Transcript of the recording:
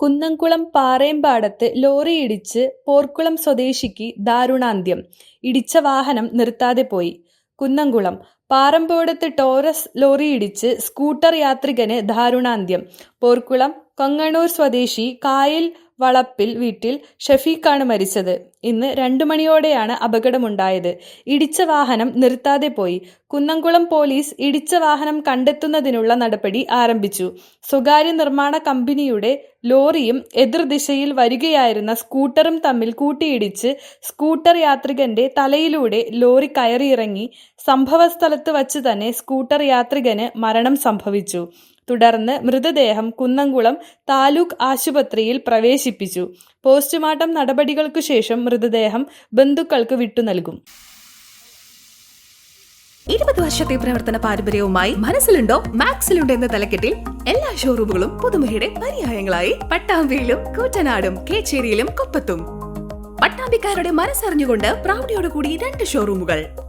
കുന്നംകുളം പാറേമ്പാടത്ത് ലോറിയിടിച്ച് പോർക്കുളം സ്വദേശിക്ക് ദാരുണാന്ത്യം. ഇടിച്ച വാഹനം നിർത്താതെ പോയി. കുന്നംകുളം പാറമ്പോടത്ത് ടോറസ് ലോറിയിടിച്ച് സ്കൂട്ടർ യാത്രികന് ദാരുണാന്ത്യം. പോർക്കുളം കൊങ്ങണൂർ സ്വദേശി കായൽ വളപ്പിൽ വീട്ടിൽ ഷഫീഖാണ് മരിച്ചത്. ഇന്ന് രണ്ടു മണിയോടെയാണ് അപകടമുണ്ടായത്. ഇടിച്ച വാഹനം നിർത്താതെ പോയി. കുന്നംകുളം പോലീസ് ഇടിച്ച വാഹനം കണ്ടെത്തുന്നതിനുള്ള നടപടി ആരംഭിച്ചു. സ്വകാര്യ നിർമ്മാണ കമ്പനിയുടെ ലോറിയും എതിർദിശയിൽ വരികയായിരുന്ന സ്കൂട്ടറും തമ്മിൽ കൂട്ടിയിടിച്ച് സ്കൂട്ടർ യാത്രികന്റെ തലയിലൂടെ ലോറി കയറിയിറങ്ങി. സംഭവസ്ഥലത്ത് വച്ച് തന്നെ സ്കൂട്ടർ യാത്രികന് മരണം സംഭവിച്ചു. തുടർന്ന് മൃതദേഹം കുന്നംകുളം താലൂക്ക് ആശുപത്രിയിൽ പ്രവേശിപ്പിച്ചു. പോസ്റ്റ്മോർട്ടം നടപടികൾക്കു ശേഷം മൃതദേഹം ബന്ധുക്കൾക്ക് വിട്ടു നൽകും. ഇരുപത് വർഷത്തെ പ്രവർത്തന പാരമ്പര്യവുമായി മനസ്സിലുണ്ടോ? മാക്സിലുണ്ടോ എന്ന തലക്കെട്ടിൽ എല്ലാ ഷോറൂമുകളും പുതുമയുടെ പര്യായങ്ങളായി. പട്ടാമ്പിയിലും കൂറ്റനാടും കേച്ചേരിയിലും കൊപ്പത്തും. പട്ടാമ്പിക്കാരുടെ മനസ്സറിഞ്ഞുകൊണ്ട് പ്രൗഢിയോടുകൂടി രണ്ട് ഷോറൂമുകൾ.